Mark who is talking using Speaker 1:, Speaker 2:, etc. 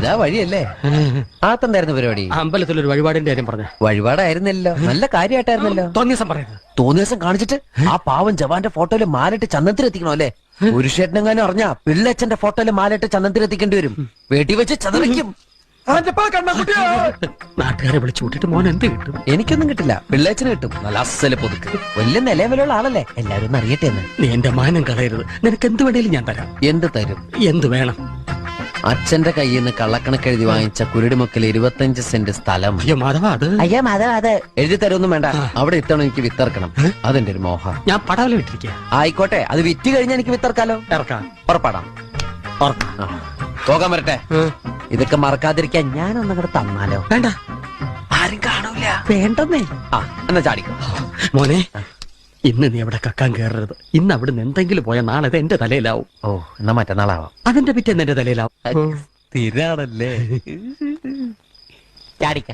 Speaker 1: ഇതാ വഴിയല്ലേ? ആത്തെന്തായിരുന്നു പരിപാടി?
Speaker 2: അമ്പലത്തിൽ ഒരു വഴിപാടിന്റെ കാര്യം പറഞ്ഞു?
Speaker 1: വഴിപാടായിരുന്നല്ലോ. നല്ല കാര്യമായിട്ടായിരുന്നല്ലോ.
Speaker 2: തോന്നിയ ദിവസം പറയുന്നത്
Speaker 1: തോന്നിയ ദിവസം കാണിച്ചിട്ട് ആ പാവം ജവാന്റെ ഫോട്ടോയിൽ മാലിട്ട് ചന്ദനത്തിൽ എത്തിക്കണോ അല്ലേ? പുരുഷേട്ടനെങ്ങാനും അറിഞ്ഞാ പിള്ളച്ചന്റെ ഫോട്ടോയിൽ മാലിട്ട് ചന്ദനത്തിൽ എത്തിക്കേണ്ടി വരും. വേട്ടി വെച്ച് ചതറിക്കും.
Speaker 2: നാട്ടുകാരെ വിളിച്ചു മോൻ എന്ത് കിട്ടും?
Speaker 1: എനിക്കൊന്നും കിട്ടില്ല. പിള്ളേച്ചന് കിട്ടും. നല്ല അസല പുതുക്ക്. വലിയ നിലവിലുള്ള ആളല്ലേ? എല്ലാരും ഒന്ന് അറിയട്ടെ
Speaker 2: നീ എന്റെ മാനം കളയരുത്. നിനക്ക് എന്ത് വേണേലും ഞാൻ തരാം.
Speaker 1: എന്ത് തരും?
Speaker 2: എന്ത് വേണം?
Speaker 1: അച്ഛന്റെ കയ്യിൽ നിന്ന് കള്ളക്കണക്ക് എഴുതി വാങ്ങിച്ച കുരുടിമുക്കിൽ ഇരുപത്തഞ്ച് സെന്റ് സ്ഥലം.
Speaker 2: അയ്യോ മാധവ അത്
Speaker 1: അയ്യാ അതെ അത് എഴുതി തരൊന്നും വേണ്ട. അവിടെ ഇത്തവണ എനിക്ക് വിത്തർക്കണം അതെന്റെ ഒരു മോഹ.
Speaker 2: ഞാൻ പടവല വിട്ടിരിക്കുക
Speaker 1: ആയിക്കോട്ടെ അത് വിറ്റ് കഴിഞ്ഞാൽ എനിക്ക് വിത്തർക്കാലോ
Speaker 2: ഇറക്കാം.
Speaker 1: ഉറപ്പാടാം. പോകാൻ വരട്ടെ. ഇതൊക്കെ മറക്കാതിരിക്കാൻ ഞാനൊന്നും കൂടെ തന്നാലോ?
Speaker 2: വേണ്ട.
Speaker 1: ആരും കാണൂല. വേണ്ടെന്നേ. ആ എന്നാ ചാടിക്കോ.
Speaker 2: മോനെ ഇന്ന് നീ അവിടെ കക്കാൻ കയറരുത്. ഇന്ന് അവിടെ അവിടുന്ന് എന്തെങ്കിലും പോയാൽ നാളെ ഇത് എന്റെ തലയിലാവും.
Speaker 1: ഓ എന്നാ മറ്റന്നാളാവാം.
Speaker 2: അതിന്റെ പിറ്റേന്ന് എന്റെ തലയിലാവും.
Speaker 1: സ്ഥിരാണല്ലേ. ചാടിക്ക.